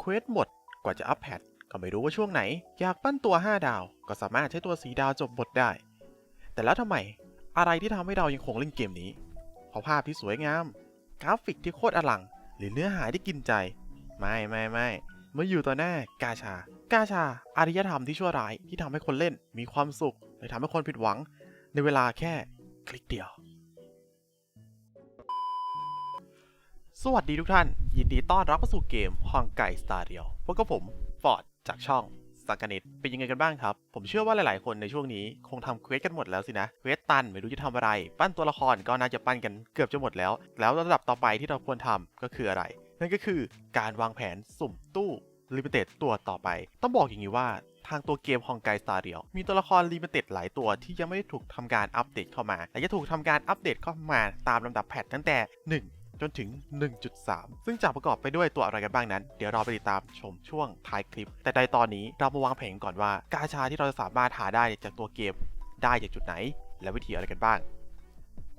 เควสหมดกว่าจะอัพแพทก็ไม่รู้ว่าช่วงไหน อยากปั้นตัว 5 ดาว ก็สามารถใช้ตัวสีดาวจบบทได้ แต่แล้วทำไม อะไรที่ทำให้เรายังคงเล่นเกมนี้ เพราะภาพที่สวยงาม กราฟิกที่โคตรอลัง หรือเนื้อหาที่กินใจ ไม่ไม่ไม่เมื่ออยู่ต่อหน้ากาชา กาชา อารยธรรมที่ชั่วร้ายที่ทำให้คนเล่นมีความสุข และทำให้คนผิดหวัง ในเวลาแค่คลิกเดียว สวัสดีทุกท่าน ยินดีต้อนรับเข้าสู่เกมฮองไก่สตาร์เดียวพวกกับผม ฟอร์ด จากช่องสักกนิตเป็นยังไงกันบ้างครับ ผมเชื่อว่าหลายๆ คนในช่วงนี้คงทำเควสกันหมดแล้วสินะ เควสตันไม่รู้จะทำอะไร ปั้นตัวละครก็น่าจะปั้นกันเกือบจะหมดแล้ว แล้วระดับต่อไปที่เราควรทำก็คืออะไร นั่นก็คือการวางแผนสุ่มตู้ลิมิเต็ดตัวต่อไป ต้องบอกอย่างนี้ว่าทางตัวเกมฮองไกสตาร์เดียวมีตัวละครลิมิเต็ดหลายตัวที่ยังไม่ได้ถูกทำการอัปเดตเข้ามา และจะถูกทำการอัปเดตเข้ามาตามลำดับแพทตั้งแต่ 1 จนถึง 1.3 ซึ่งจะประกอบไปด้วยตัวอะไรกันบ้างนั้น เดี๋ยวเราไปติดตามชมช่วงท้ายคลิป แต่ในตอนนี้เรามาวางแผนก่อนว่ากาชาที่เราจะสามารถหาได้จากตัวเกมได้จากจุดไหน และวิธีอะไรกันบ้าง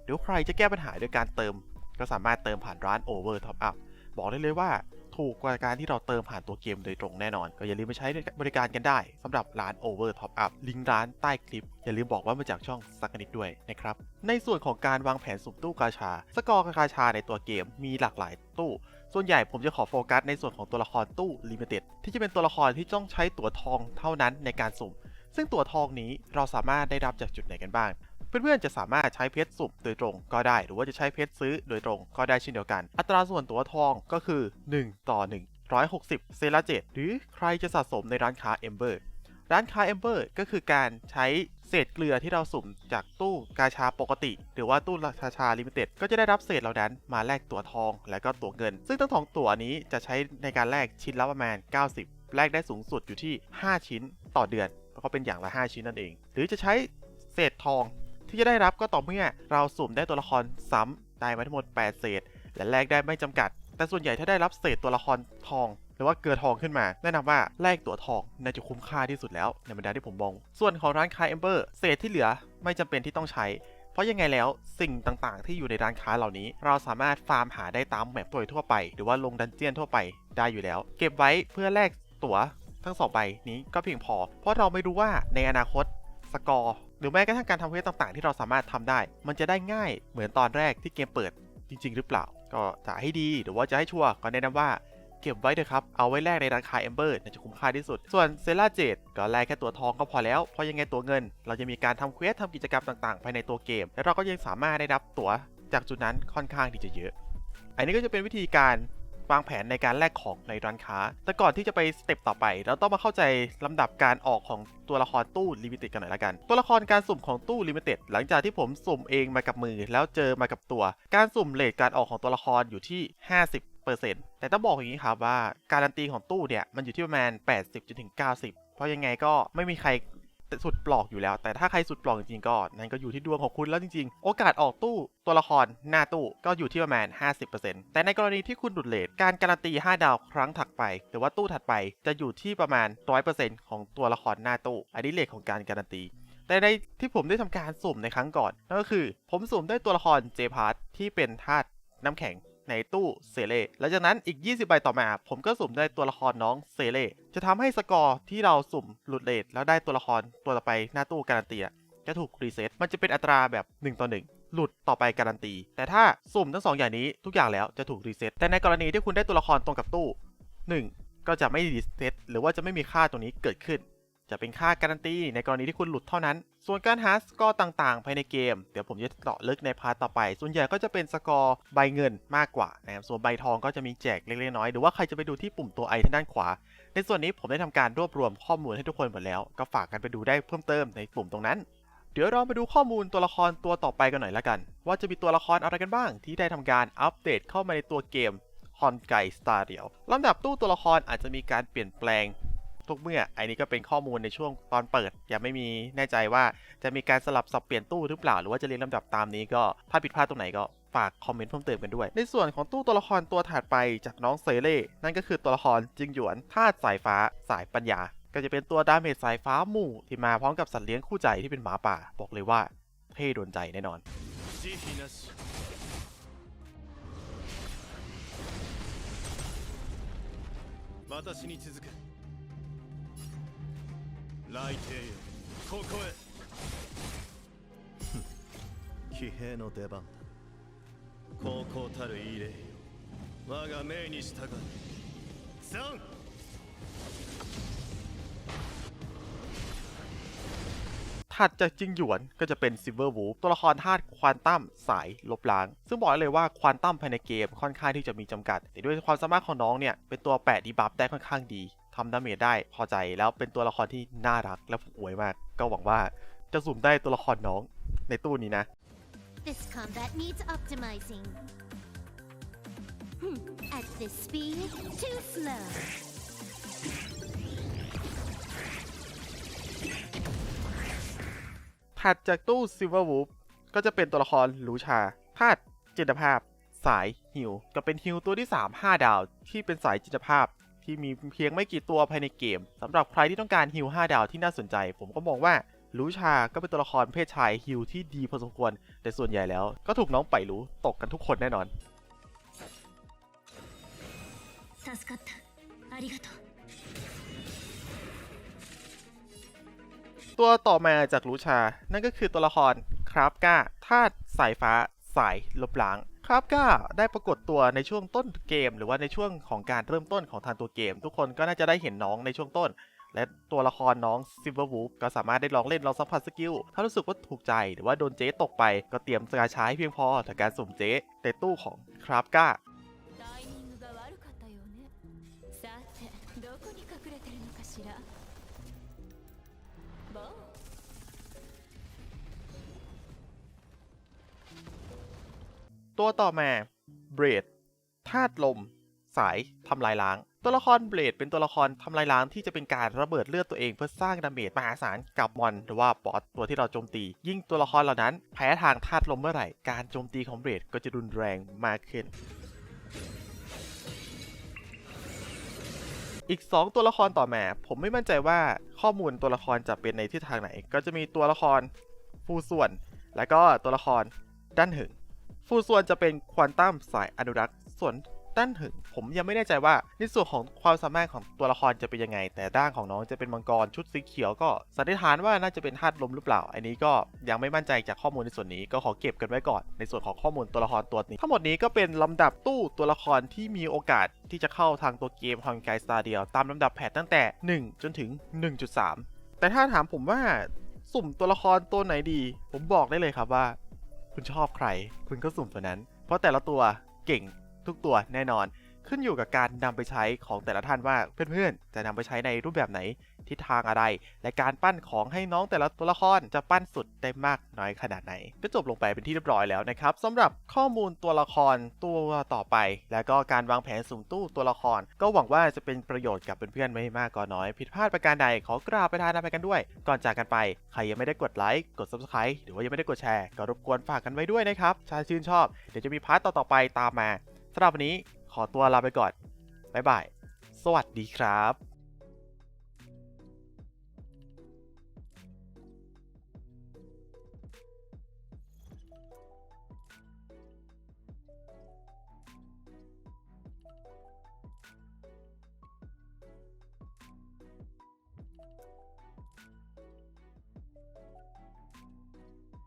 เดี๋ยวใครจะแก้ปัญหาด้วยการเติม ก็สามารถเติมผ่านร้าน Over Top Up บอกได้เลยว่า ถูกกว่าการที่เราเติมผ่านตัวเกมโดยตรงแน่นอน ก็อย่าลืมไปใช้บริการกันได้สำหรับร้าน Over Top Up ลิงก์ร้านใต้คลิป อย่าลืมบอกว่ามาจากช่องสักนิดด้วยนะครับ ในส่วนของการวางแผนสุ่มตู้กาชา สกอร์กาชาในตัวเกมมีหลากหลายตู้ส่วนใหญ่ผมจะขอโฟกัสในส่วนของตัวละครตู้ลิมิเต็ดที่จะเป็นตัวละครที่ต้องใช้ตั๋วทองเท่านั้นในการสุ่ม ซึ่งตั๋วทองนี้เราสามารถได้รับจากจุดไหนกันบ้าง เพื่อนๆจะสามารถใช้เพชรสุ่มโดยตรงก็ได้ หรือว่าจะใช้เพชรซื้อโดยตรงก็ได้เช่นเดียวกัน อัตราส่วนตัวทองก็คือ 1 ต่อ 160 เซราเจตหรือใครจะสะสมในร้านค้าเอมเบอร์ร้านค้าเอมเบอร์ก็คือการใช้เศษเกลือที่เราสุ่มจากตู้กาชาปกติ หรือว่าตู้ราชาลิมิเต็ดก็จะได้รับเศษเหล่านั้นมาแลกตัวทองและก็ตัวเงิน ซึ่งทั้งสองตัวนี้จะใช้ในการแลกชิ้นละประมาณ 90 แลกได้สูงสุดอยู่ที่ 5 ชิ้นต่อเดือนก็เป็นอย่างละ 5 ชิ้นนั่นเอง หรือจะใช้เศษทอง ที่จะได้รับก็ต่อเมื่อเราสุ่มได้ตัวละครซ้ำได้มาทั้งหมด 8 เศษ และแลกได้ไม่จำกัด แต่ส่วนใหญ่ถ้าได้รับเศษตัวละครทองหรือว่าเกลือทองขึ้นมา แนะนำว่าแลกตั๋วทองน่าจะคุ้มค่าที่สุดแล้วในบรรดาที่ผมมอง ส่วนของร้านค้าเอมเบอร์เศษที่เหลือไม่จำเป็นที่ต้องใช้ เพราะยังไงแล้วสิ่งต่างๆ ที่อยู่ในร้านค้าเหล่านี้ เราสามารถฟาร์มหาได้ตามแมปโดยทั่วไป หรือว่าลงดันเจียนทั่วไปได้อยู่แล้ว เก็บไว้เพื่อแลกตั๋วทั้งสองใบนี้ก็เพียงพอ เพราะเราไม่รู้ว่าในอนาคตสกอร์ หรือแม้กระทั่งการทำเควสต่างๆ ที่เราสามารถทำได้ มันจะได้ง่ายเหมือนตอนแรกที่เกมเปิดจริง ๆ หรือเปล่า ก็จะให้ดีหรือว่าจะให้ชัวร์ก็แนะนำว่าเก็บไว้เถอะครับ เอาไว้แลกในราคาเอมเบอร์จะคุ้มค่าที่สุด ส่วนเซล่าเจดก็แลกแค่ตัวทองก็พอแล้ว เพราะยังไงตัวเงิน เราจะมีการทำเควสทำกิจกรรมต่างๆ ภายในตัวเกม และเราก็ยังสามารถได้รับตั๋วจากจุดนั้นค่อนข้างที่จะเยอะ อันนี้ก็จะเป็นวิธีการ วางแผนในการแลกของในร้านค้า แต่ก่อนที่จะไปสเต็ปต่อไป เราต้องมาเข้าใจลำดับการออกของตัวละครตู้ลิมิเต็ดกันหน่อยละกัน ตัวละครการสุ่มของตู้ลิมิเต็ดหลังจากที่ผมสุ่มเองมากับมือ แล้วเจอมากับตัว การสุ่มเลทการออกของตัวละครอยู่ที่ 50%แต่ต้องบอกอย่างนี้ครับว่าการันตีของตู้เนี่ย มันอยู่ที่ประมาณ 80จนถึง 90 เพราะยังไงก็ไม่มีใคร สุดปลอกอยู่แล้ว แต่ถ้าใครสุดปลอกจริงๆก็นั่นก็อยู่ที่ดวงของคุณแล้วจริงๆ โอกาสออกตู้ตัวละครหน้าตู้ก็อยู่ที่ประมาณ 50%แต่ในกรณีที่คุณดุดเลทการการันตี 5 ดาวครั้งถัดไป หรือว่าตู้ถัดไปจะอยู่ที่ประมาณ 100%ของตัวละครหน้าตู้อันนี้เลทของการการันตีแต่ในที่ผมได้ทำการสุ่มในครั้งก่อนนั่นก็คือ ผมสุ่มได้ตัวละครเจพาร์ทที่เป็นธาตุน้ำแข็ง ในตู้เซเล่หลังจากนั้นอีก 20 ใบต่อมา ผมก็สุ่มได้ตัวละครน้องเซเล่จะทำให้สกอร์ที่เราสุ่มหลุดเลทแล้วได้ตัวละครตัวต่อไปหน้าตู้การันตีจะถูกรีเซ็ตมันจะเป็นอัตราแบบ 1 ต่อ 1 หลุดต่อไปการันตี แต่ถ้าสุ่มทั้งสองอย่างนี้ทุกอย่างแล้วจะถูกรีเซ็ตแต่ในกรณีที่คุณได้ตัวละครตรงกับตู้ 1 ก็จะไม่รีเซ็ตหรือว่าจะไม่มีค่าตรงนี้เกิดขึ้น จะเป็นค่าการันตีในกรณีที่คุณหลุดเท่านั้น ส่วนการหาสกอร์ต่างๆ ภายในเกม เดี๋ยวผมจะเจาะลึกในพาร์ทต่อไป ส่วนใหญ่ก็จะเป็นสกอร์ใบเงินมากกว่านะครับ ส่วนใบทองก็จะมีแจกเล็กๆน้อยๆหรือว่าใครจะไปดูที่ปุ่มตัวไอทางด้านขวา ในส่วนนี้ผมได้ทำการรวบรวมข้อมูลให้ทุกคนหมดแล้ว ก็ฝากกันไปดูได้เพิ่มเติมในปุ่มตรงนั้น เดี๋ยวเราไปดูข้อมูลตัวละครตัวต่อไปกันหน่อยละกัน ว่าจะมีตัวละครอะไรกันบ้าง ที่ได้ทำการอัปเดตเข้ามาในตัวเกมฮอนไกสตาร์เดียวลำดับตู้ตัวละครอาจจะมีการเปลี่ยนแปลง ทุกเมื่อ อันนี้ก็เป็นข้อมูลในช่วงตอนเปิด ยังไม่มีแน่ใจว่าจะมีการสลับสับเปลี่ยนตู้หรือเปล่า หรือว่าจะเรียงลำดับตามนี้ก็ถ้าผิดพลาดตรงไหนก็ฝากคอมเมนต์เพิ่มเติมกันด้วย ในส่วนของตู้ตัวละครตัวถัดไปจากน้องเซเล่ นั่นก็คือตัวละครจิงหยวนธาตุสายฟ้าสายปัญญา ก็จะเป็นตัวดาเมจสายฟ้าหมู่ที่มาพร้อมกับสัตว์เลี้ยงคู่ใจที่เป็นหมาป่า บอกเลยว่าเท่โดนใจแน่นอน 慈悲なし ว 私に続け 雷帝よここへ騎兵の出番だ高校たる異例よ我が命に従う三 ถัดจากจิงหยวนก็จะเป็นซิ l เวอร์ o ู f ตัวละครธาตุควอนตัมสายลบล้าง ซึ่งบอกได้เลยว่าควอนตัมภายในเกมค่อนข้างที่จะมีจำกัด แต่ด้วยความสามารถของน้องเนี่ย เป็นตัวแปะดีบัฟได้ค่อนข้างดี ทำดาเมจได้พอใจแล้วเป็นตัวละครที่น่ารักและผูกอวยมาก ก็หวังว่าจะสุ่มได้ตัวละครน้องในตู้นี้นะ This combat needs optimizing. Hmm, At this speed, too slow. ถัดจากตู้ Silver Wolf ก็จะเป็นตัวละครลูชาธาตุจิตภาพ สายฮิวก็เป็นฮิวตัวที่ 3 5 ดาว ที่เป็นสายจิตภาพ ที่มีเพียงไม่กี่ตัวภายในเกม สำหรับใครที่ต้องการฮิล5ดาวที่น่าสนใจ ผมก็มองว่าลูชาก็เป็นตัวละครเพศชายฮิลที่ดีพอสมควร แต่ส่วนใหญ่แล้วก็ถูกน้องไปรู้ตกกันทุกคนแน่นอนตัวต่อมาจากลูชา นั่นก็คือตัวละครคราฟก้าธาตุสายฟ้าสายลบล้าง ครับก้าได้ปรากฏตัวในช่วงต้นเกม หรือว่าในช่วงของการเริ่มต้นของทางตัวเกม ทุกคนก็น่าจะได้เห็นน้องในช่วงต้น และตัวละครน้องซิมเบอร์วูฟก็สามารถได้ลองเล่นลองสัมผัสสกิล ถ้ารู้สึกว่าถูกใจหรือว่าโดนเจ๊ตกไป ก็เตรียมสกาใช้เพียงพอแต่การสุ่มเจ๊ในตู้ของคราฟก้า ตัวต่อมาเบรดธาตุลม สายทำลายล้าง ตัวละครเบรดเป็นตัวละครทำลายล้างที่จะเป็นการระเบิดเลือดตัวเองเพื่อสร้างดาเมจมหาศาลกับมอนหรือว่าบอสตัวที่เราโจมตี ยิ่งตัวละครเหล่านั้น แพ้ทางธาตุลมเมื่อไหร่ การโจมตีของเบรดก็จะรุนแรงมากขึ้นอีก 2 ตัวละครต่อมาผมไม่มั่นใจว่าข้อมูลตัวละครจะเป็นในทิศทางไหน ก็จะมีตัวละครฟูส่วน และก็ตัวละครด้านหึง ฟูส่วนจะเป็นควอนตัมสายอนุรักษ์ ส่วนด้านหึง ผมยังไม่แน่ใจว่าในส่วนของความสามารถของตัวละครจะเป็นยังไง แต่ด้านของน้องจะเป็นมังกรชุดสีเขียวก็สันนิษฐานว่าน่าจะเป็นธาตุลมหรือเปล่า อันนี้ก็ยังไม่มั่นใจจากข้อมูลในส่วนนี้ก็ขอเก็บกันไว้ก่อน ในส่วนของข้อมูลตัวละครตัวนี้ ทั้งหมดนี้ก็เป็นลำดับตู้ตัวละครที่มีโอกาสที่จะเข้าทางตัวเกมฮอนไกสตาร์เดียวตามลำดับแพทตั้งแต่ 1 จนถึง 1.3 แต่ถ้าถามผมว่าสุ่มตัวละครตัวไหนดี ผมบอกได้เลยครับว่า คุณชอบใคร คุณก็สุ่มตัวนั้น เพราะแต่ละตัวเก่งทุกตัวแน่นอน ขึ้นอยู่กับการนำไปใช้ของแต่ละท่านว่าเพื่อนๆ จะนำไปใช้ในรูปแบบไหนทิศทางอะไร และการปั้นของให้น้องแต่ละตัวละครจะปั้นสุดได้มากน้อยขนาดไหน ก็จบลงไปเป็นที่เรียบร้อยแล้วนะครับสำหรับข้อมูลตัวละครตัวต่อไป แล้วก็การวางแผนสุ่มตู้ตัวละคร ก็หวังว่าจะเป็นประโยชน์กับเพื่อนๆไม่มากก็น้อย ผิดพลาดประการใดขอกราบไปทานอภัยกันด้วย ก่อนจากกันไปใครยังไม่ได้กดไลค์กด subscribe หรือว่ายังไม่ได้กดแชร์ก็รบกวนฝากกันไว้ด้วยนะครับถ้าชื่นชอบเดี๋ยวจะมีพาร์ทต่อๆไปตามมาสำหรับวันนี้ ขอตัวลาไปก่อนบ๊ายบาย สวัสดีครับ